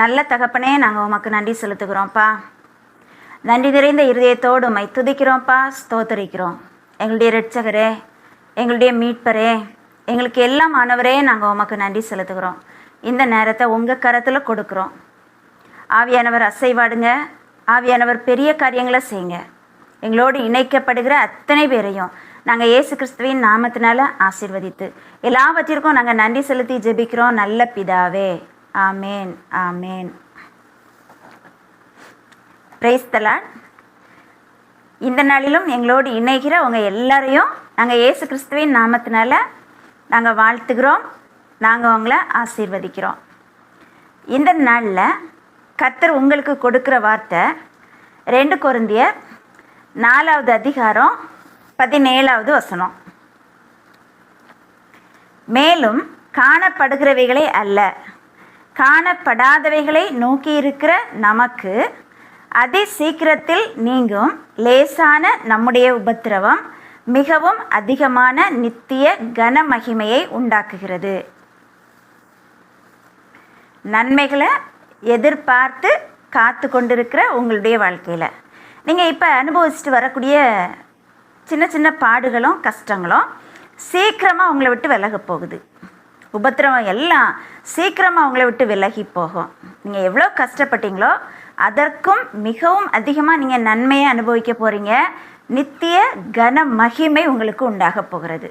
நல்ல தகப்பனே நாங்கள் உமக்கு நன்றி செலுத்துகிறோம்ப்பா. நன்றி நிறைந்த இருதயத்தோடு உமை துதிக்கிறோம்ப்பா ஸ்தோத்தரிக்கிறோம். எங்களுடைய ரட்சகரே எங்களுடைய மீட்பரே எங்களுக்கு எல்லாம் ஆனவரே நாங்கள் உமக்கு நன்றி செலுத்துகிறோம். இந்த நேரத்தை உங்கள் கரத்தில் கொடுக்குறோம். ஆவியானவர் அசைவாடுங்க. ஆவியானவர் பெரிய காரியங்களை செய்யுங்க. எங்களோடு இணைக்கப்படுகிற அத்தனை பேரையும் நாங்கள் இயேசு கிறிஸ்துவின் நாமத்தினால ஆசீர்வதித்து எல்லாவற்றிற்கும் நாங்கள் நன்றி செலுத்தி ஜெபிக்கிறோம் நல்ல பிதாவே. ஆமேன் ஆமேன். பிரேஸ்தலான் இந்த நாளிலும் எங்களோடு இணைகிற உங்கள் எல்லாரையும் நாங்கள் இயேசு கிறிஸ்துவின் நாமத்தினால நாங்கள் வாழ்த்துக்கிறோம் நாங்கள் உங்களை ஆசீர்வதிக்கிறோம். இந்த நாளில் கர்த்தர் உங்களுக்கு கொடுக்குற வார்த்தை ரெண்டு குருந்திய நாலாவது அதிகாரம் பதினேழாவது வசனம். மேலும் காணப்படுகிறவைகளே அல்ல காணப்படாதவைகளை நோக்கி இருக்கிற நமக்கு அதி சீக்கிரத்தில் நீங்கும் லேசான நம்முடைய உபத்திரவம் மிகவும் அதிகமான நித்திய கன மகிமையை உண்டாக்குகிறது. நன்மைகளை எதிர்பார்த்து காத்து கொண்டிருக்கிற உங்களுடைய வாழ்க்கையில். நீங்கள் இப்போ அனுபவிச்சுட்டு வரக்கூடிய சின்ன சின்ன பாடுகளும் கஷ்டங்களும் சீக்கிரமாக உங்களை விட்டு விலக போகுது. உபத்திரவம் எல்லாம் சீக்கிரமாக அவங்கள விட்டு விலகி போகும். நீங்கள் எவ்வளோ கஷ்டப்பட்டீங்களோ அதற்கும் மிகவும் அதிகமாக நீங்கள் நன்மையை அனுபவிக்க போகிறீங்க நித்திய கன மகிமை உங்களுக்கு உண்டாக போகிறது.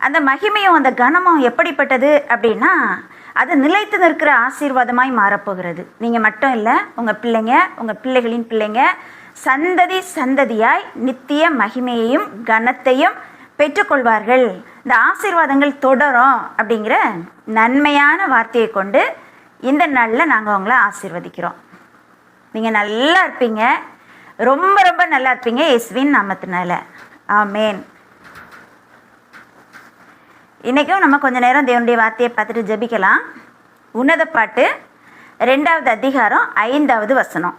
அந்த மகிமையும் அந்த கனமும் எப்படிப்பட்டது அப்படின்னா அது நிலைத்து நிற்கிற ஆசீர்வாதமாய் மாறப்போகிறது நீங்கள் மட்டும் இல்லை உங்கள் பிள்ளைங்க உங்கள் பிள்ளைகளின் பிள்ளைங்க சந்ததி சந்ததியாய் நித்திய மகிமையையும் கனத்தையும் பெற்றுக்கொள்வார்கள். இந்த ஆசீர்வாதங்கள் தொடரும் அப்படிங்கிற நன்மையான வார்த்தையை கொண்டு இந்த நாளில் நாங்கள் அவங்கள ஆசீர்வதிக்கிறோம். நீங்கள் நல்லா இருப்பீங்க. ரொம்ப ரொம்ப நல்லா இருப்பீங்க இயேசுவின் நாமத்தினால. ஆமேன். இன்றைக்கும் நம்ம கொஞ்ச நேரம் தேவனுடைய வார்த்தையை பார்த்துட்டு ஜெபிக்கலாம். உன்னத பாட்டு ரெண்டாவது அதிகாரம் ஐந்தாவது வசனம்.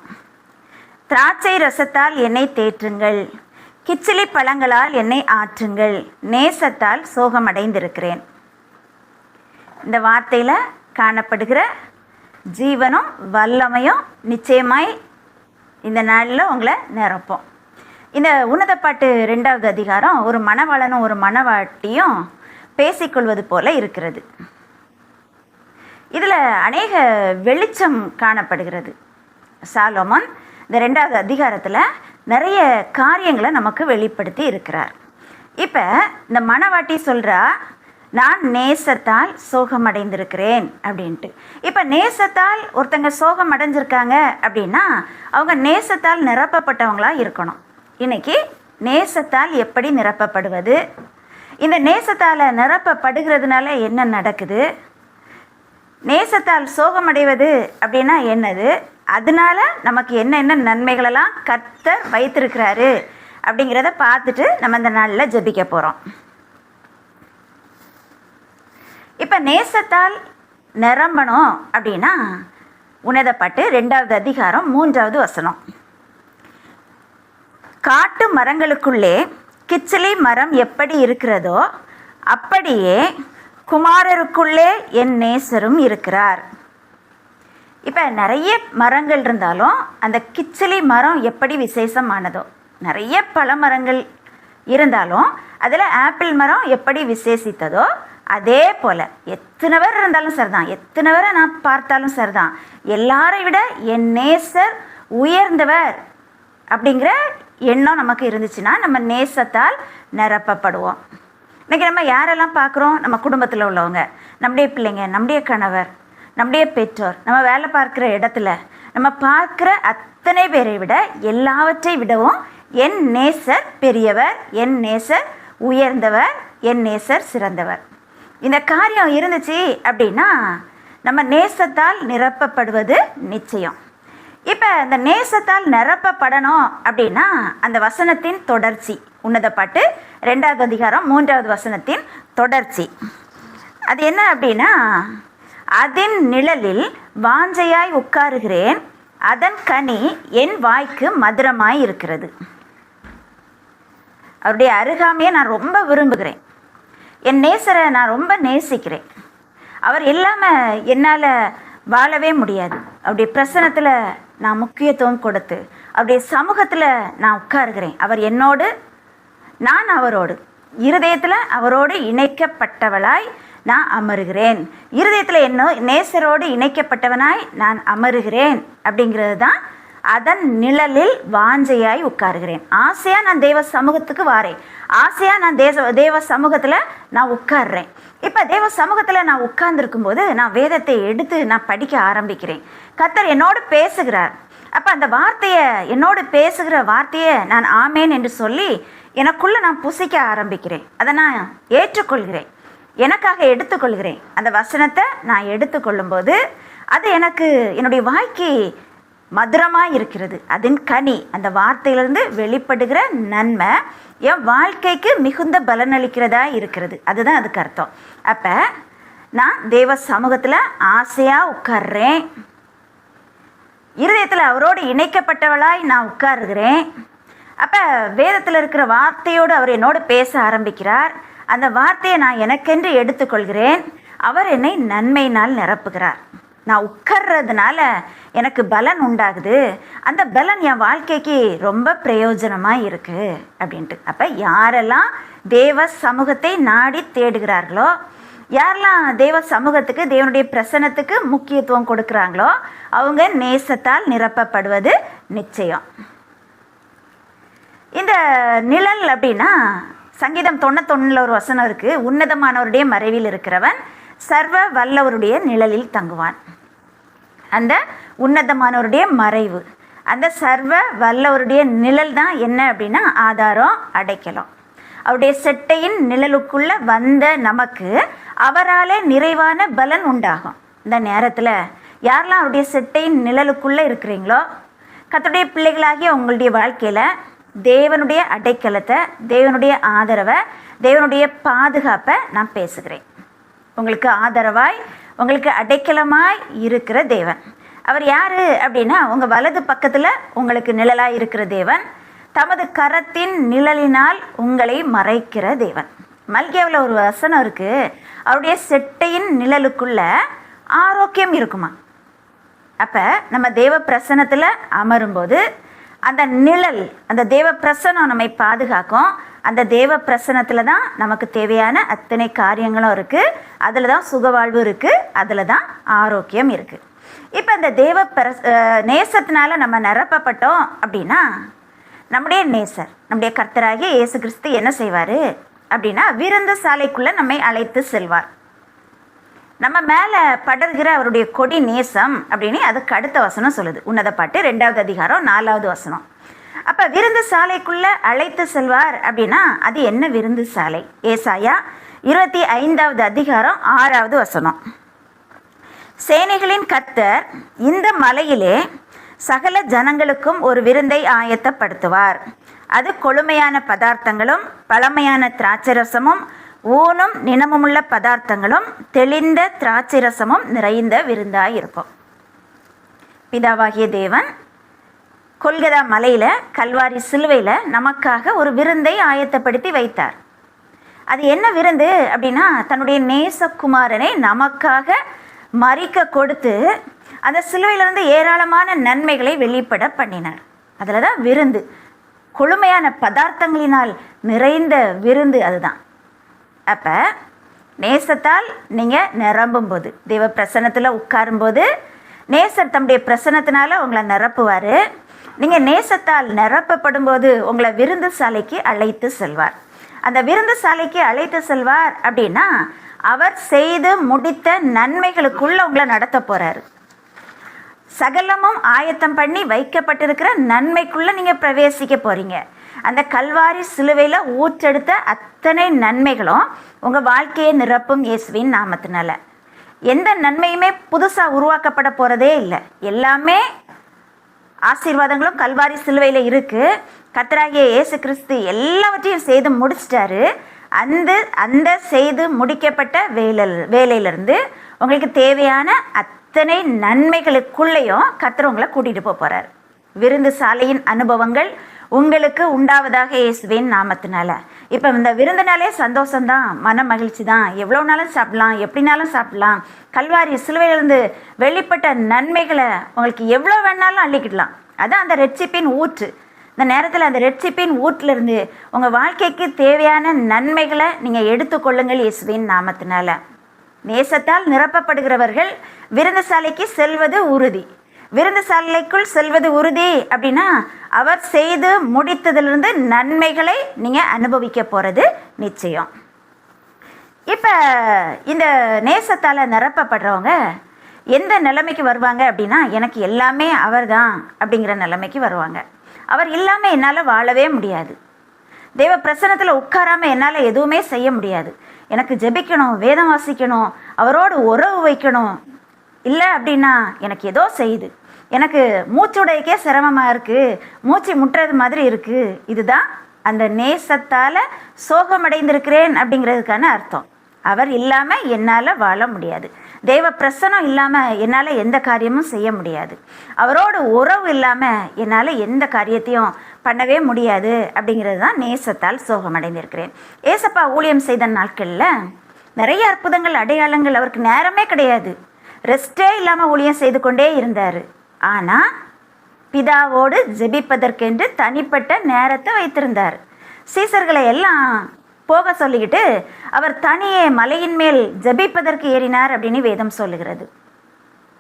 திராட்சை ரசத்தால் என்னை தேற்றுங்கள். கிச்சிலி பழங்களால் என்னை ஆற்றுங்கள். நேசத்தால் சோகமடைந்திருக்கிறேன். இந்த வார்த்தையில் காணப்படுகிற ஜீவனும் வல்லமையும் நிச்சயமாய் இந்த நாளில் உங்களை நிரப்போம். இந்த உன்னத பாட்டு ரெண்டாவது அதிகாரம் ஒரு மணவாளனும் ஒரு மணவாட்டியும் பேசிக்கொள்வது போல இருக்கிறது. இதில் அநேக வெளிச்சம் காணப்படுகிறது. சாலோமன் இந்த ரெண்டாவது அதிகாரத்தில் நிறைய காரியங்களை நமக்கு வெளிப்படுத்தி இருக்கிறார். இப்போ இந்த மணவாட்டி சொல்கிறா நான் நேசத்தால் சோகமடைந்திருக்கிறேன் அப்படின்ட்டு. இப்போ நேசத்தால் ஒருத்தங்க சோகம் அடைஞ்சிருக்காங்க அப்படின்னா அவங்க நேசத்தால் நிரப்பப்பட்டவங்களாக இருக்கணும். இன்றைக்கி நேசத்தால் எப்படி நிரப்பப்படுவது? இந்த நேசத்தால் நிரப்பப்படுகிறதுனால என்ன நடக்குது? நேசத்தால் சோகமடைவது அப்படின்னா என்னது? அதனால நமக்கு என்னென்ன நன்மைகளெல்லாம் கத்த வைத்திருக்கிறாரு அப்படிங்கிறத பார்த்துட்டு நம்ம இந்த நாளில் ஜபிக்க போகிறோம் இப்போ நேசத்தால் நிரம்பணும் அப்படின்னா உன்னதப்பட்டு ரெண்டாவது அதிகாரம் மூன்றாவது வசனம். காட்டு மரங்களுக்குள்ளே கிச்சிலி மரம் எப்படி இருக்கிறதோ அப்படியே குமாரருக்குள்ளே என் நேசரும் இருக்கிறார். இப்போ நிறைய மரங்கள் இருந்தாலும் அந்த கிச்சிலி மரம் எப்படி விசேஷமானதோ நிறைய பல மரங்கள் இருந்தாலும் அதில் ஆப்பிள் மரம் எப்படி விசேஷித்ததோ அதே போல் எத்தனை பேர் இருந்தாலும் சரிதான். எத்தனை பேரை நான் பார்த்தாலும் சரிதான். எல்லாரை விட என் நேசர் உயர்ந்தவர் அப்படிங்கிற எண்ணம் நமக்கு இருந்துச்சுன்னா நம்ம நேசத்தால் நிரப்பப்படுவோம். இன்றைக்கி நம்ம யாரெல்லாம் பார்க்குறோம்? நம்ம குடும்பத்தில் உள்ளவங்க நம்முடைய பிள்ளைங்க நம்முடைய கணவர் நம்முடைய பெற்றோர் நம்ம வேலை பார்க்குற இடத்துல நம்ம பார்க்குற அத்தனை பேரை விட எல்லாவற்றை விடவும் என் நேசர் பெரியவர் என் நேசர் உயர்ந்தவர் என் நேசர் சிறந்தவர். இந்த காரியம் இருந்துச்சு அப்படின்னா நம்ம நேசத்தால் நிரப்பப்படுவது நிச்சயம். இப்போ இந்த நேசத்தால் நிரப்பப்படணும் அப்படின்னா அந்த வசனத்தின் தொடர்ச்சி. உன்னத பாட்டு ரெண்டாவது அதிகாரம் மூன்றாவது வசனத்தின் தொடர்ச்சி. அது என்ன அப்படின்னா அதன் நிழலில் வாஞ்சையாய் உட்காருகிறேன். அதன் கனி என் வாய்க்கு மதுரமாய் இருக்கிறது. அவருடைய அருகாமையை நான் ரொம்ப விரும்புகிறேன். என் நேசரை நான் ரொம்ப நேசிக்கிறேன். அவர் இல்லாமல் என்னால் வாழவே முடியாது. அவருடைய பிரசனத்தில் நான் முக்கியத்துவம் கொடுத்து அவருடைய சமூகத்தில் நான் உட்காருகிறேன். அவர் என்னோடு நான் அவரோடு. இருதயத்தில் அவரோடு இணைக்கப்பட்டவளாய் நான் அமருகிறேன். இருதயத்தில் என்ன நேசரோடு இணைக்கப்பட்டவனாய் நான் அமருகிறேன் அப்படிங்கிறது தான் அதன் நிழலில் வாஞ்சையாய் உட்காருகிறேன். ஆசையாக நான் தேவ சமூகத்துக்கு வாரேன். ஆசையாக நான் தேச தேவ சமூகத்தில் நான் உட்காடுறேன் இப்போ தேவ சமூகத்தில் நான் உட்கார்ந்துருக்கும் போது நான் வேதத்தை எடுத்து நான் படிக்க ஆரம்பிக்கிறேன். கத்தர் என்னோடு பேசுகிறார். அப்போ அந்த வார்த்தையை என்னோடு பேசுகிற வார்த்தையை நான் ஆமேன் என்று சொல்லி எனக்குள்ளே நான் புசிக்க ஆரம்பிக்கிறேன். அதை நான் ஏற்றுக்கொள்கிறேன். எனக்காக எடுத்துக்கொள்கிறேன். அந்த வசனத்தை நான் எடுத்துக்கொள்ளும்போது அது எனக்கு என்னுடைய வாழ்க்கை மதுரமாக இருக்கிறது. அதன் கனி அந்த வார்த்தையிலிருந்து வெளிப்படுகிற நன்மை என் வாழ்க்கைக்கு மிகுந்த பலனளிக்கிறதா இருக்கிறது. அதுதான் அதுக்கு அர்த்தம். அப்போ நான் தேவ சமூகத்தில் ஆசையாக உட்கார்றேன். இருதயத்தில் அவரோடு இணைக்கப்பட்டவளாய் நான் உட்காருகிறேன். அப்போ வேதத்தில் இருக்கிற வார்த்தையோடு அவர் என்னோடு பேச ஆரம்பிக்கிறார். அந்த வார்த்தையை நான் எனக்கென்று எடுத்துக்கொள்கிறேன். அவர் என்னை நன்மையினால் நிரப்புகிறார். நான் உட்கர்றதுனால எனக்கு பலன் உண்டாகுது. அந்த பலன் என் வாழ்க்கைக்கு ரொம்ப பிரயோஜனமாக இருக்குது அப்படின்ட்டு. அப்போ யாரெல்லாம் தேவ சமூகத்தை நாடி தேடுகிறார்களோ யாரெல்லாம் தேவ சமூகத்துக்கு தேவனுடைய பிரசனத்துக்கு முக்கியத்துவம் கொடுக்குறாங்களோ அவங்க நேசத்தால் நிரப்பப்படுவது நிச்சயம். இந்த நிழல் அப்படின்னா சங்கீதம் தொண்ணூத்தொன்னில் ஒரு வசனம் இருக்குது உன்னதமானவருடைய மறைவில் இருக்கிறவன் சர்வ வல்லவருடைய நிழலில் தங்குவான். அந்த உன்னதமானவருடைய மறைவு அந்த சர்வ வல்லவருடைய நிழல் தான் என்ன அப்படின்னா ஆதாரம் அடைக்கலாம். அவருடைய செட்டையின் நிழலுக்குள்ள வந்த நமக்கு அவராலே நிறைவான பலன் உண்டாகும். இந்த நேரத்தில் யாரெல்லாம் அவருடைய செட்டையின் நிழலுக்குள்ளே இருக்கிறீங்களோ கத்தருடைய பிள்ளைகளாகிய உங்களுடைய வாழ்க்கையில் தேவனுடைய அடைக்கலத்தை தேவனுடைய ஆதரவை தேவனுடைய பாதுகாப்பை நான் பேசுகிறேன். உங்களுக்கு ஆதரவாய் உங்களுக்கு அடைக்கலமாய் இருக்கிற தேவன். அவர் யார் அப்படின்னா உங்கள் வலது பக்கத்தில் உங்களுக்கு நிழலாக இருக்கிற தேவன். தமது கரத்தின் நிழலினால் உங்களை மறைக்கிற தேவன். மல்கியாவில் ஒரு வசனம் இருக்குது அவருடைய செட்டையின் நிழலுக்குள்ள ஆரோக்கியம் இருக்குமா? அப்போ நம்ம தேவ பிரசனத்தில் அமரும்போது அந்த நிழல் அந்த தேவ பிரசனம் நம்மை பாதுகாக்கும். அந்த தேவ பிரசனத்தில் தான் நமக்கு தேவையான அத்தனை காரியங்களும் இருக்குது அதில் தான் சுகவாழ்வு இருக்குது அதில் தான் ஆரோக்கியம் இருக்குது இப்போ இந்த தேவ பிரஸ் நேசத்தினால நம்ம நிரப்பப்பட்டோம் அப்படின்னா நம்முடைய நேசர் நம்முடைய கர்த்தராகிய இயேசு கிறிஸ்து என்ன செய்வார்? அப்படின்னா விருந்து சாலைக்குள்ளே நம்மை அழைத்து செல்வார். நம்ம மேலே படர்கிற அவருடைய கொடி நேசம் அப்படின்னு அதுக்கு அடுத்த வசனம் சொல்லுது. உன்னத பாட்டு ரெண்டாவது அதிகாரம் நாலாவது வசனம். அப்போ விருந்து சாலைக்குள்ளே அழைத்து செல்வார் அப்படின்னா அது என்ன விருந்து சாலை? ஏசாயா இருபத்தி ஐந்தாவது அதிகாரம் ஆறாவது வசனம். சேனைகளின் கத்தர் இந்த மலையிலே சகல ஜனங்களுக்கும் ஒரு விருந்தை ஆயத்தப்படுத்துவார். அது கொழுமையான பதார்த்தங்களும் பழமையான திராட்சரசமும் ஊனும் நினமுமுள்ள பதார்த்தங்களும் தெளிந்த திராட்சை ரசமும் நிறைந்த விருந்தாக இருக்கும் பிதாவாகிய தேவன் கொல்கதா மலையில் கல்வாரி சிலுவையில் நமக்காக ஒரு விருந்தை ஆயத்தப்படுத்தி வைத்தார். அது என்ன விருந்து அப்படின்னா தன்னுடைய நேசகுமாரனை நமக்காக மறிக்க கொடுத்து அந்த சிலுவையிலிருந்து ஏராளமான நன்மைகளை வெளிப்பட பண்ணினார். அதில் தான் விருந்து கொழுமையான பதார்த்தங்களினால் நிறைந்த விருந்து அதுதான். அப்போ நேசத்தால் நீங்கள் நிரம்பும்போது தெய்வ பிரசன்னத்தில் உட்காரும்போது நேசர் தம்முடைய பிரசனத்தினால உங்களை நிரப்புவார். நீங்கள் நேசத்தால் நிரப்பப்படும் போது உங்களை விருந்து சாலைக்கு அழைத்து செல்வார். அந்த விருந்து சாலைக்கு அழைத்து செல்வார் அப்படின்னா அவர் செய்து முடித்த நன்மைகளுக்குள்ள உங்களை நடத்த போகிறார் சகலமும் ஆயத்தம் பண்ணி வைக்கப்பட்டிருக்கிற நன்மைக்குள்ளே நீங்கள் பிரவேசிக்க போகிறீங்க அந்த கல்வாரி சிலுவையில் ஊற்றெடுத்த அத்தனை நன்மைகளும் உங்கள் வாழ்க்கையை நிரப்பும் இயேசுவின் நாமத்தினால. எந்த நன்மையுமே புதுசாக உருவாக்கப்பட போகிறதே இல்லை. எல்லாமே ஆசீர்வாதங்களும் கல்வாரி சிலுவையில் இருக்குது கத்தராகிய இயேசு கிறிஸ்து எல்லாவற்றையும் செய்து முடிச்சிட்டாரு. அந்த அந்த செய்து முடிக்கப்பட்ட வேலை வேலையிலிருந்து உங்களுக்கு தேவையான அத்தனை நன்மைகளுக்குள்ளேயும் கத்தர் உங்களை கூட்டிகிட்டு போக போகிறார் விருந்து சாலையின் அனுபவங்கள் உங்களுக்கு உண்டாவதாக இயேசுவேன் நாமத்தினால. இப்போ இந்த விருந்தினாலே சந்தோஷம்தான் மன மகிழ்ச்சி தான் எவ்வளோ நாளும் எப்படினாலும் சாப்பிட்லாம். கல்வாரி சிலுவையிலிருந்து வெளிப்பட்ட நன்மைகளை உங்களுக்கு எவ்வளோ வேணாலும் அள்ளிக்கிடலாம். அதுதான் அந்த ரெட்சிப்பின் ஊற்று. இந்த நேரத்தில் அந்த ரெட்சிப்பின் ஊற்றிலிருந்து உங்கள் வாழ்க்கைக்கு தேவையான நன்மைகளை நீங்கள் எடுத்துக்கொள்ளுங்கள் இயேசுவின் நாமத்தினால. நேசத்தால் நிரப்பப்படுகிறவர்கள் விருந்தசாலைக்கு செல்வது உறுதி. விருந்துசாலைக்குள் செல்வது உறுதி. அப்படின்னா அவர் செய்து முடித்ததிலிருந்து நன்மைகளை நீங்கள் அனுபவிக்க போகிறது நிச்சயம். இப்போ இந்த நேசத்தால் நிரப்பப்படுறவங்க எந்த நிலைமைக்கு வருவாங்க அப்படின்னா எனக்கு எல்லாமே அவர் தான் அப்படிங்கிற நிலைமைக்கு வருவாங்க. அவர் இல்லாமல் என்னால் வாழவே முடியாது. தெய்வ பிரசனத்தில் உட்காராமல் என்னால் எதுவுமே செய்ய முடியாது. எனக்கு ஜெபிக்கணும் வேதம் வாசிக்கணும் அவரோடு உறவு வைக்கணும் இல்லை அப்படின்னா எனக்கு ஏதோ செய்யுது எனக்கு மூச்சுடையக்கே சிரமமாக இருக்குது மூச்சு முட்டுறது மாதிரி இருக்குது இதுதான் அந்த நேசத்தால் சோகமடைந்திருக்கிறேன் அப்படிங்கிறதுக்கான அர்த்தம். அவர் இல்லாமல் என்னால் வாழ முடியாது. தெய்வ பிரசனம் இல்லாமல் என்னால் எந்த காரியமும் செய்ய முடியாது. அவரோட உறவு இல்லாமல் என்னால் எந்த காரியத்தையும் பண்ணவே முடியாது அப்படிங்கிறது தான் நேசத்தால் சோகமடைந்திருக்கிறேன். ஏசப்பா ஊழியம் செய்த நாட்களில் நிறைய அற்புதங்கள் அடையாளங்கள் அவருக்கு நேரமே கிடையாது. ரெஸ்டே இல்லாமல் ஊழியம் செய்து கொண்டே இருந்தார். ஆனால் பிதாவோடு ஜெபிப்பதற்கென்று தனிப்பட்ட நேரத்தை வைத்திருந்தார். சீசர்களை எல்லாம் போக சொல்லிக்கிட்டு அவர் தனியே மலையின் மேல் ஜெபிப்பதற்கு ஏறினார் அப்படின்னு வேதம் சொல்லுகிறது.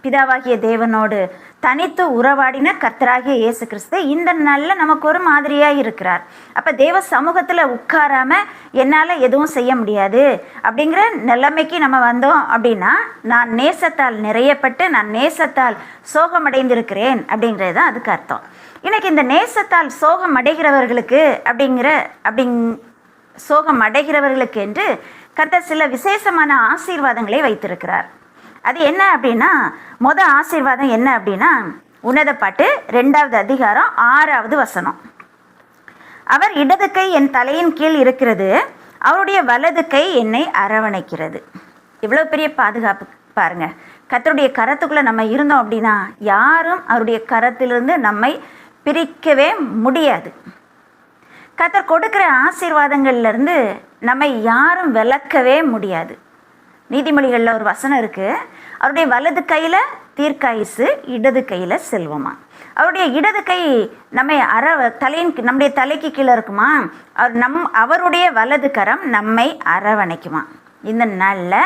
பிதாவாகிய தேவனோடு தனித்து உறவாடின கர்த்தராகிய இயேசு கிறிஸ்து இந்த நாளில் நமக்கு ஒரு மாதிரியாக இருக்கிறார். அப்போ தேவ சமூகத்தில் உட்காராமல் என்னால் எதுவும் செய்ய முடியாது அப்படிங்கிற நிலைமைக்கு நம்ம வந்தோம் அப்படின்னா நான் நேசத்தால் நிறையப்பட்டு நான் நேசத்தால் சோகமடைந்திருக்கிறேன் அப்படிங்கிறது தான் அதுக்கு அர்த்தம். எனக்கு இந்த நேசத்தால் சோகம் அடைகிறவர்களுக்கு அப்படிங்கிற அப்படிங் சோகம் அடைகிறவர்களுக்கு என்று கர்த்தர் சில விசேஷமான ஆசீர்வாதங்களை வைத்திருக்கிறார். அது என்ன அப்படின்னா மொதல் ஆசீர்வாதம் என்ன அப்படின்னா உன்னத பாட்டு ரெண்டாவது அதிகாரம் ஆறாவது வசனம். அவர் இடது கை என் தலையின் கீழ் இருக்கிறது அவருடைய வலது கை என்னை அரவணைக்கிறது. இவ்வளோ பெரிய பாதுகாப்பு பாருங்க. கத்தருடைய கரத்துக்குள்ளே நம்ம இருந்தோம் அப்படின்னா யாரும் அவருடைய கரத்திலிருந்து நம்மை பிரிக்கவே முடியாது. கத்தர் கொடுக்குற ஆசீர்வாதங்கள்லேருந்து நம்மை யாரும் விளக்கவே முடியாது. நீதிமொழிகளில் ஒரு வசனம் இருக்குது அவருடைய வலது கையில் தீர்க்காயுசு இடது கையில் செல்வமா? அவருடைய இடது கை நம்மை அற தலையின் நம்முடைய தலைக்கு கீழே இருக்குமா? அவர் நம் அவருடைய வலது கரம் நம்மை அரவணைக்குமா? இந்த நாளில்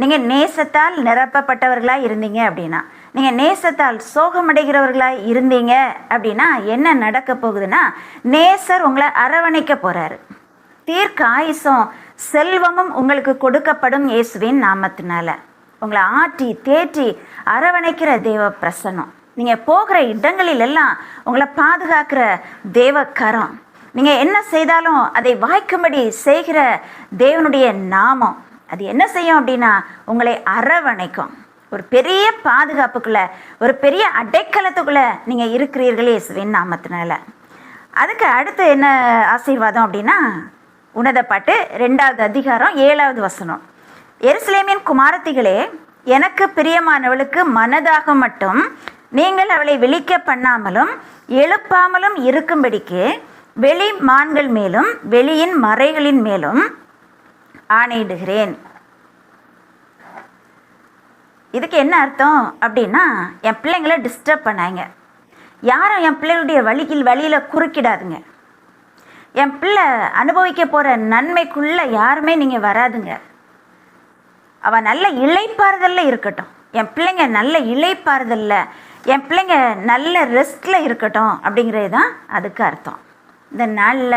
நீங்கள் நேசத்தால் நிரப்பப்பட்டவர்களாக இருந்தீங்க அப்படின்னா நீங்கள் நேசத்தால் சோகமடைகிறவர்களாக இருந்தீங்க அப்படின்னா என்ன நடக்க போகுதுன்னா நேசர் உங்களை அரவணைக்க போகிறாரு தீர்க்க ஆயுசம் செல்வமும் உங்களுக்கு கொடுக்கப்படும் இயேசுவின் நாமத்தினால. உங்களை ஆட்டி தேற்றி அரவணைக்கிற தேவ பிரசனம் நீங்கள் போகிற இடங்களில் எல்லாம் உங்களை பாதுகாக்கிற தேவ கரம். நீங்கள் என்ன செய்தாலும் அதை வாய்க்கும்படி செய்கிற தேவனுடைய நாமம். அது என்ன செய்யும் அப்படின்னா உங்களை அரவணைக்கும். ஒரு பெரிய பாதுகாப்புக்குள்ளே ஒரு பெரிய அடைக்கலத்துக்குள்ளே நீங்கள் இருக்கிறீர்களே இயேசுவின் நாமத்தினால. அதுக்கு அடுத்து என்ன ஆசீர்வாதம் அப்படின்னா உன்னத பாட்டு ரெண்டாவது அதிகாரம் ஏழாவது வசனம். எருசலேமின் குமாரத்திகளே எனக்கு பிரியமானவளுக்கு மனதாக மட்டும் நீங்கள் அவளை விழிக்க பண்ணாமலும் எழுப்பாமலும் இருக்கும்படிக்கு வெளி மான்கள் மேலும் வெளியின் மறைகளின் மேலும் ஆணையிடுகிறேன். இதுக்கு என்ன அர்த்தம்? அப்படின்னா என் பிள்ளைங்களை டிஸ்டர்ப் பண்ணாங்க. யாரும் என் பிள்ளைகளுடைய வழியில் வழியில் குறுக்கிடாதுங்க. என் பிள்ளை அனுபவிக்க போகிற நன்மைக்குள்ளே யாருமே நீங்கள் வராதுங்க. அவள் நல்ல இழைப்பாறுதல்ல இருக்கட்டும். என் பிள்ளைங்க நல்ல இழைப்பாறுதல்ல என் பிள்ளைங்க நல்ல ரெஸ்ட்டில் இருக்கட்டும் அப்படிங்கிறது தான் அதுக்கு அர்த்தம். இந்த நாளில்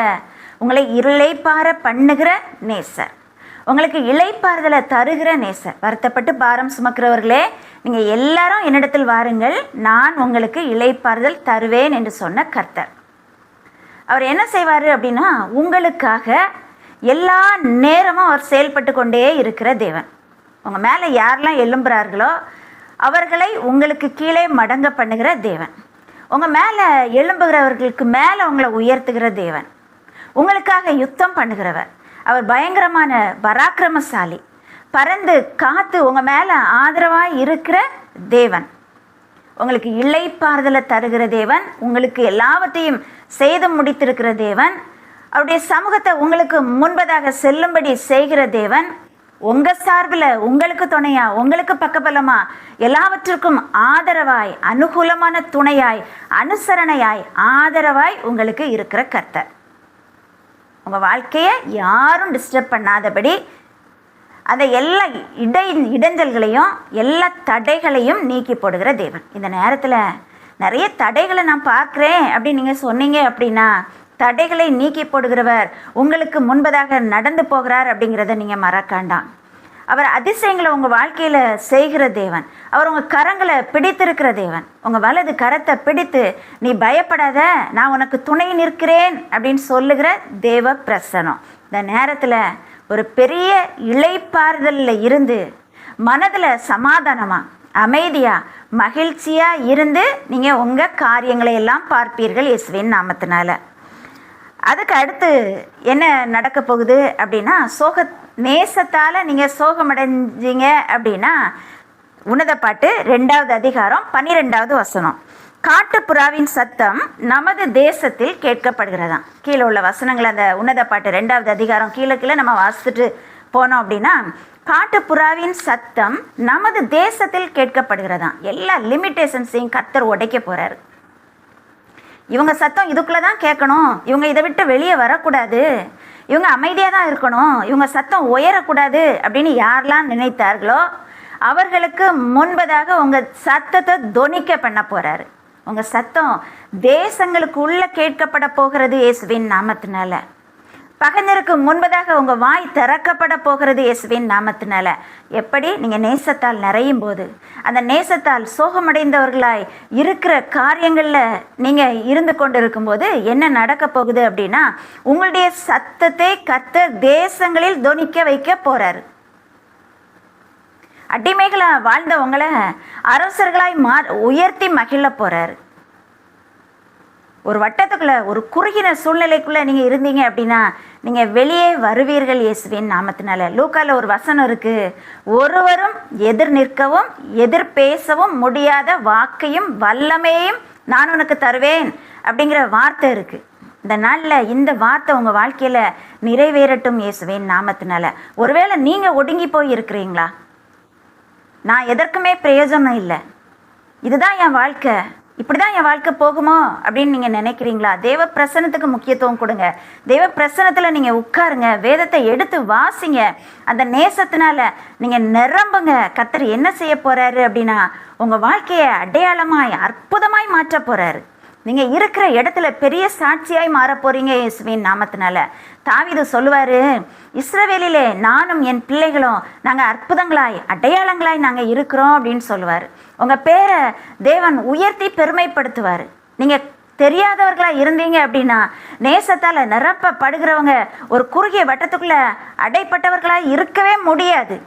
உங்களை இழைப்பார பண்ணுகிற நேசர். உங்களுக்கு இழைப்பாறுதலை தருகிற நேசர். வருத்தப்பட்டு பாரம் சுமக்கிறவர்களே நீங்கள் எல்லாரும் என்னிடத்தில் வாருங்கள். நான் உங்களுக்கு இழைப்பாறுதல் தருவேன் என்று சொன்ன கர்த்தர். அவர் என்ன செய்வார் அப்படின்னா உங்களுக்காக எல்லா நேரமும் அவர் செயல்பட்டு கொண்டே இருக்கிற தேவன். உங்கள் மேலே யாரெல்லாம் எழும்புறார்களோ அவர்களை உங்களுக்கு கீழே மடங்க பண்ணுகிற தேவன். உங்கள் மேலே எழும்புகிறவர்களுக்கு மேலே உங்களை உயர்த்துகிற தேவன். உங்களுக்காக யுத்தம் பண்ணுகிறவர். அவர் பயங்கரமான பராக்கிரமசாலி. பறந்து காத்து உங்கள் மேலே ஆதரவாக இருக்கிற தேவன். உங்களுக்கு இளைப்பாறுதலை தருகிற தேவன் உங்களுக்கு எல்லாவற்றையும் செய்து முடித்திருக்கிற தேவன் அவருடைய சமூகத்தை உங்களுக்கு முன்பதாக செல்லும்படி செய்கிற தேவன் உங்கள் சார்பில் உங்களுக்கு துணையா உங்களுக்கு பக்கபலமா எல்லாவற்றிற்கும் ஆதரவாய் அனுகூலமான துணையாய் அனுசரணையாய் ஆதரவாய் உங்களுக்கு இருக்கிற கர்த்தர். உங்கள் வாழ்க்கையை யாரும் டிஸ்டர்ப் பண்ணாதபடி அந்த எல்லா இடை இடைஞ்சல்களையும் எல்லா தடைகளையும் நீக்கி போடுகிற தேவன். இந்த நேரத்தில் நிறைய தடைகளை நான் பார்க்குறேன் அப்படின்னு நீங்கள் சொன்னீங்க அப்படின்னா தடைகளை நீக்கி போடுகிறவர் உங்களுக்கு முன்பதாக நடந்து போகிறார் அப்படிங்கிறத நீங்கள் மறக்காண்டாம். அவர் அதிசயங்களை உங்கள் வாழ்க்கையில் செய்கிற தேவன். அவர் உங்கள் கரங்களை பிடித்திருக்கிற தேவன். உங்கள் வலது கரத்தை பிடித்து நீ பயப்படாத நான் உனக்கு துணை நிற்கிறேன் அப்படின்னு சொல்லுகிற தேவ பிரசனம். இந்த நேரத்தில் ஒரு பெரிய இளைப்பாறுதலில் இருந்து மனதில் சமாதானமாக அமைதியாக மகிழ்ச்சியாக இருந்து நீங்கள் உங்கள் காரியங்களை எல்லாம் பார்ப்பீர்கள் இயேசுவின் நாமத்தினால. அதுக்கு அடுத்து என்ன நடக்க போகுது அப்படின்னா சோக நேசத்தால் நீங்கள் சோகமடைஞ்சீங்க அப்படின்னா உன்னத பாட்டு ரெண்டாவது அதிகாரம் பன்னிரெண்டாவது வசனம். காட்டுப்புறாவின் சத்தம் நமது தேசத்தில் கேட்கப்படுகிறதாம். கீழே உள்ள வசனங்கள் அந்த உன்னத பாட்டு ரெண்டாவது அதிகாரம் கீழே கீழே நம்ம வாசிச்சுட்டு போனோம் அப்படின்னா காட்டுப்புறாவின் சத்தம் நமது தேசத்தில் கேட்கப்படுகிறதாம். எல்லா லிமிட்டேஷன்ஸையும் கர்த்தர் உடைக்க போகிறாரு இவங்க சத்தம் இதுக்குள்ளே தான் கேட்கணும். இவங்க இதை விட்டு வெளியே வரக்கூடாது. இவங்க அமைதியாக தான் இருக்கணும். இவங்க சத்தம் உயரக்கூடாது அப்படின்னு யாரெல்லாம் நினைத்தார்களோ அவர்களுக்கு முன்பதாக உங்கள் சத்தத்தை தொனிக்க பண்ண போகிறாரு உங்கள் சத்தம் தேசங்களுக்கு உள்ளே கேட்கப்பட போகிறது இயேசுவின் நாமத்தினால. பகைஞருக்கு முன்பதாக உங்கள் வாய் திறக்கப்பட போகிறது இயேசுவின் நாமத்தினால. எப்படி? நீங்கள் நேசத்தால் நிறையும் போது அந்த நேசத்தால் சோகமடைந்தவர்களாய் இருக்கிற காரியங்களில் நீங்கள் இருந்து கொண்டு இருக்கும்போது என்ன நடக்க போகுது அப்படின்னா உங்களுடைய சத்தத்தை கத்த தேசங்களில் துணிக்க வைக்க போகிறாரு அடிமைகளாக வாழ்ந்தவங்களை அரசர்களாய் மா உயர்த்தி மகிழ போகிறார் ஒரு வட்டத்துக்குள்ளே ஒரு குறுகின சூழ்நிலைக்குள்ளே நீங்கள் இருந்தீங்க அப்படின்னா நீங்கள் வெளியே வருவீர்கள் இயேசுவின் நாமத்தினால. லூக்கால ஒரு வசனம் இருக்குது ஒருவரும் எதிர் நிற்கவும் எதிர் பேசவும் முடியாத வாக்கையும் வல்லமையையும் நான் உனக்கு தருவேன் அப்படிங்கிற வார்த்தை இருக்குது இந்த நாளில் இந்த வார்த்தை உங்கள் வாழ்க்கையில் நிறைவேறட்டும் இயேசுவேன் நாமத்தினால. ஒருவேளை நீங்கள் ஒடுங்கி போய் இருக்கிறீங்களா? நான் எதற்குமே பிரயோஜனம் இல்லை. இதுதான் என் வாழ்க்கை. இப்படி தான் என் வாழ்க்கை போகுமோ அப்படின்னு நீங்கள் நினைக்கிறீங்களா? தேவ பிரசனத்துக்கு முக்கியத்துவம் கொடுங்க. தேவ பிரசனத்தில் நீங்கள் உட்காருங்க. வேதத்தை எடுத்து வாசிங்க. அந்த நேசத்தினால நீங்கள் நிரம்புங்க. கத்தர் என்ன செய்ய போகிறாரு அப்படின்னா உங்கள் வாழ்க்கையை அடையாளமாய் அற்புதமாய் மாற்ற போகிறாரு நீங்கள் இருக்கிற இடத்துல பெரிய சாட்சியாய் மாற போகிறீங்க இயேசுவின் நாமத்தினால. தாவிது சொல்லுவார் இஸ்ரவேலிலே நானும் என் பிள்ளைகளும் நாங்கள் அற்புதங்களாய் அடையாளங்களாய் நாங்கள் இருக்கிறோம் அப்படின்னு சொல்லுவார். உங்கள் பேரை தேவன் உயர்த்தி பெருமைப்படுத்துவார். நீங்கள் தெரியாதவர்களாக இருந்தீங்க அப்படின்னா நேசத்தால் நிரப்பப்படுகிறவங்க ஒரு குறுகிய வட்டத்துக்குள்ளே அடைப்பட்டவர்களாக இருக்கவே முடியாது.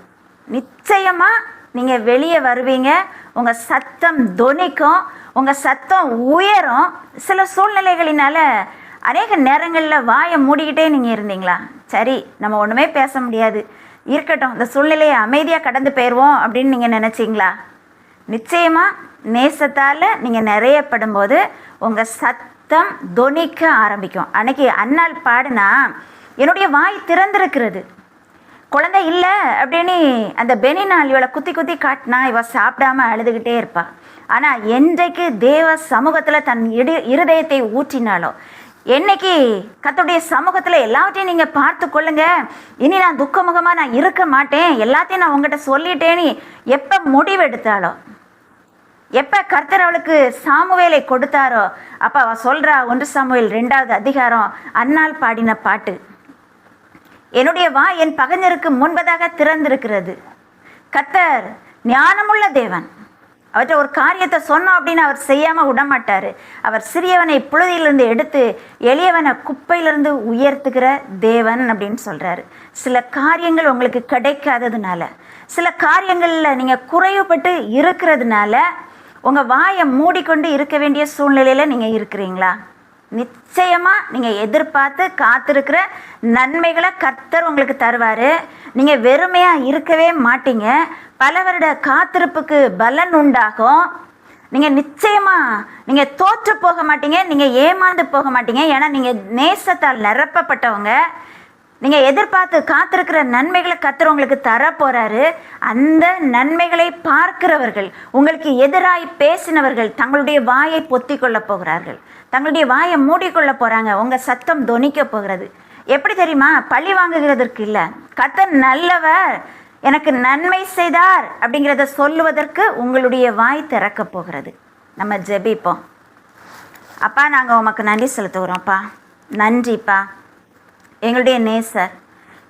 நிச்சயமாக நீங்கள் வெளியே வருவீங்க உங்கள் சத்தம் தொனிக்கும் உங்கள் சத்தம் உயரும். சில சூழ்நிலைகளினால அநேக நேரங்களில் வாயை மூடிக்கிட்டே நீங்கள் இருந்தீங்களா? சரி நம்ம ஒன்றுமே பேச முடியாது. இருக்கட்டும் இந்த சூழ்நிலையை அமைதியாக கடந்து போயிடுவோம் அப்படின்னு நீங்கள் நினச்சிங்களா? நிச்சயமாக நேசத்தால் நீங்கள் நிறையப்படும் போது உங்கள் சத்தம் தொனிக்க ஆரம்பிக்கும். அன்னைக்கு அன்னால் பாடுனா என்னுடைய வாய் திறந்திருக்கிறது. குழந்தை இல்லை அப்படின்னு அந்த பெனினால் இவளை குத்தி குத்தி காட்டினா இவள் சாப்பிடாம அழுதுகிட்டே இருப்பாள் ஆனால் என்றைக்கு தேவ சமூகத்தில் தன் இடு இருதயத்தை ஊற்றினாலோ என்னைக்கு கத்துடைய சமூகத்தில் எல்லாவற்றையும் நீங்கள் பார்த்து கொள்ளுங்க. இனி நான் துக்கமுகமாக நான் இருக்க மாட்டேன். எல்லாத்தையும் நான் உங்ககிட்ட சொல்லிட்டேன்னு எப்போ முடிவெடுத்தாலோ எப்போ கர்த்தர் அவளுக்கு சாமுவேலை கொடுத்தாரோ? அப்போ அவள் சொல்கிறா ஒன்று சாமுவேல் ரெண்டாவது அதிகாரம் அன்னால் பாடின பாட்டு. என்னுடைய வா என் பகைஞருக்கு முன்பதாக திறந்திருக்கிறது. கத்தர் ஞானமுள்ள தேவன். அவற்றை ஒரு காரியத்தை சொன்னோம் அப்படின்னு அவர் செய்யாமல் விடமாட்டார். அவர் சிறியவனை புழுதியிலிருந்து எடுத்து எளியவனை குப்பையிலிருந்து உயர்த்துகிற தேவன் அப்படின்னு சொல்கிறாரு சில காரியங்கள் உங்களுக்கு கிடைக்காததுனால சில காரியங்களில் நீங்கள் குறைவுபட்டு இருக்கிறதுனால உங்கள் வாயை மூடிக்கொண்டு இருக்க வேண்டிய சூழ்நிலையில் நீங்கள் இருக்கிறீங்களா? நிச்சயமாக நீங்கள் எதிர்பார்த்து காத்திருக்கிற நன்மைகளை கர்த்தர் உங்களுக்கு தருவார். நீங்கள் வெறுமையாக இருக்கவே மாட்டீங்க. பல வருட காத்திருப்புக்கு பலன் உண்டாகும். நீங்கள் நிச்சயமாக நீங்கள் தோற்று போக மாட்டீங்க. நீங்கள் ஏமாந்து போக மாட்டீங்க. ஏன்னா நீங்கள் நேசத்தால் நிரப்பப்பட்டவங்க. நீங்கள் எதிர்பார்த்து காத்திருக்கிற நன்மைகளை கத்துற உங்களுக்கு தர போகிறாரு அந்த நன்மைகளை பார்க்கிறவர்கள் உங்களுக்கு எதிராய் பேசினவர்கள் தங்களுடைய வாயை பொத்தி கொள்ள போகிறார்கள். தங்களுடைய வாயை மூடிக்கொள்ள போகிறாங்க உங்கள் சத்தம் துணிக்க போகிறது. எப்படி தெரியுமா? பழி வாங்குகிறதற்கு இல்லை. கத்தர் நல்லவர். எனக்கு நன்மை செய்தார் அப்படிங்கிறத சொல்லுவதற்கு உங்களுடைய வாய் திறக்க போகிறது. நம்ம ஜெபிப்போம். அப்பா நாங்கள் உமக்கு நன்றி செலுத்துகிறோம்ப்பா நன்றிப்பா. எங்களுடைய நேசர்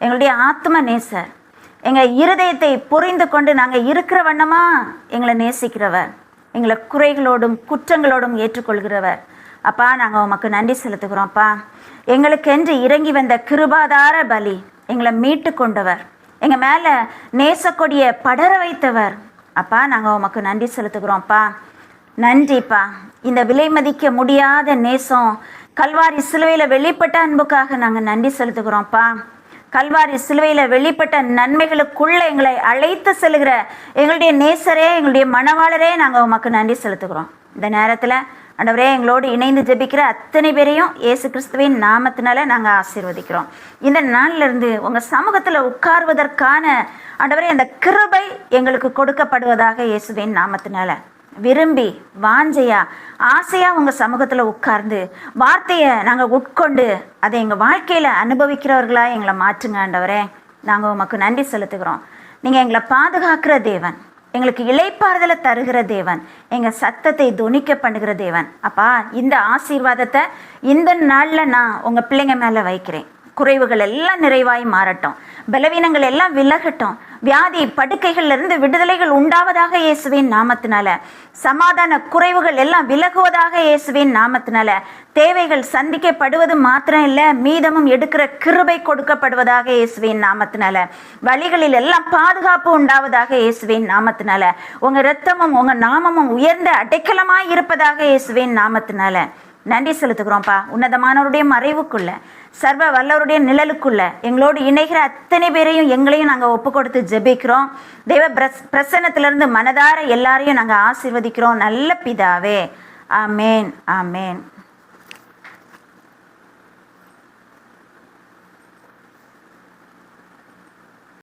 எங்களுடைய ஆத்ம நேசர் எங்கள் இருதயத்தை புரிந்து கொண்டு நாங்கள் இருக்கிற வண்ணமா எங்களை நேசிக்கிறவர் எங்களை குறைகளோடும் குற்றங்களோடும் ஏற்றுக்கொள்கிறவர். அப்பா நாங்கள் உமக்கு நன்றி செலுத்துகிறோம்ப்பா எங்களுக்கென்று இறங்கி வந்த கிருபாதார பலி எங்களை மீட்டு கொண்டவர் எங்கள் மேலே நேசக்கொடியை படர வைத்தவர். அப்பா நாங்கள் உமக்கு நன்றி செலுத்துகிறோம்ப்பா நன்றிப்பா. இந்த விலை மதிக்க முடியாத நேசம் கல்வாரி சிலுவையில் வெளிப்பட்ட அன்புக்காக நாங்கள் நன்றி செலுத்துகிறோம்ப்பா. கல்வாரி சிலுவையில் வெளிப்பட்ட நன்மைகளுக்குள்ள எங்களை அழைத்து செல்கிற எங்களுடைய நேசரே எங்களுடைய மனவாளரே நாங்கள் உமக்கு நன்றி செலுத்துகிறோம். இந்த நேரத்தில் ஆண்டவரே எங்களோடு இணைந்து ஜெபிக்கிற அத்தனை பேரையும் இயேசு கிறிஸ்துவின் நாமத்தினால நாங்கள் ஆசீர்வதிக்கிறோம். இந்த நாளிலிருந்து உங்கள் சமூகத்தில் உட்கார்வதற்கான ஆண்டவரே அந்த கிருபை எங்களுக்கு கொடுக்கப்படுவதாக இயேசுவின் நாமத்தினால. விரும்பி வாஞ்சையா? ஆசையா உங்க சமூகத்துல உட்கார்ந்து வார்த்தையை நாங்க உட்கொண்டு அதை எங்க வாழ்க்கையில அனுபவிக்கிறவர்களா எங்களை மாற்றுங்க ஆண்டவரே. நாங்க உமக்கு நன்றி செலுத்துகிறோம். நீங்க எங்களை பாதுகாக்கிற தேவன். எங்களுக்கு இலைப்பாறுதலை தருகிற தேவன். எங்க சத்தத்தை துணிக்க பண்ணுகிற தேவன். அப்பா இந்த ஆசீர்வாதத்தை இந்த நாள்ல நான் உங்க பிள்ளைங்க மேல வைக்கிறேன். குறைவுகள் எல்லாம் நிறைவாய் மாறட்டும். பலவீனங்கள் எல்லாம் விலகட்டும். வியாதி படுக்கைகள்ல இருந்து விடுதலைகள் உண்டாவதாக இயேசுவின் நாமத்தினால சமாதான குறைவுகள் எல்லாம் விலகுவதாக இயேசுவின் நாமத்தினால தேவைகள் சந்திக்கப்படுவது மாத்திரம் இல்லை மீதமும் எடுக்கிற கிருபை கொடுக்கப்படுவதாக இயேசுவின் நாமத்தினால வழிகளில் எல்லாம் பாதுகாப்பு உண்டாவதாக இயேசுவின் நாமத்தினால உங்க இரத்தமும் உங்க நாமமும் உயர்ந்த அடைக்கலமாய் இருப்பதாக இயேசுவின் நாமத்தினால. நன்றி செலுத்துகிறோம்ப்பா. உன்னதமானவருடைய மறைவுக்குள்ள சர்வ வல்லவருடைய நிழலுக்குள்ள எங்களோடு இணைகிற அத்தனை பேரையும் எங்களையும் நாங்கள் ஒப்பு கொடுத்து ஜெபிக்கிறோம். தெய்வ பிரஸ் பிரசன்னத்திலிருந்து மனதார எல்லாரையும் நாங்கள் ஆசீர்வதிக்கிறோம். நல்ல பிதாவே. ஆமேன் ஆமேன்.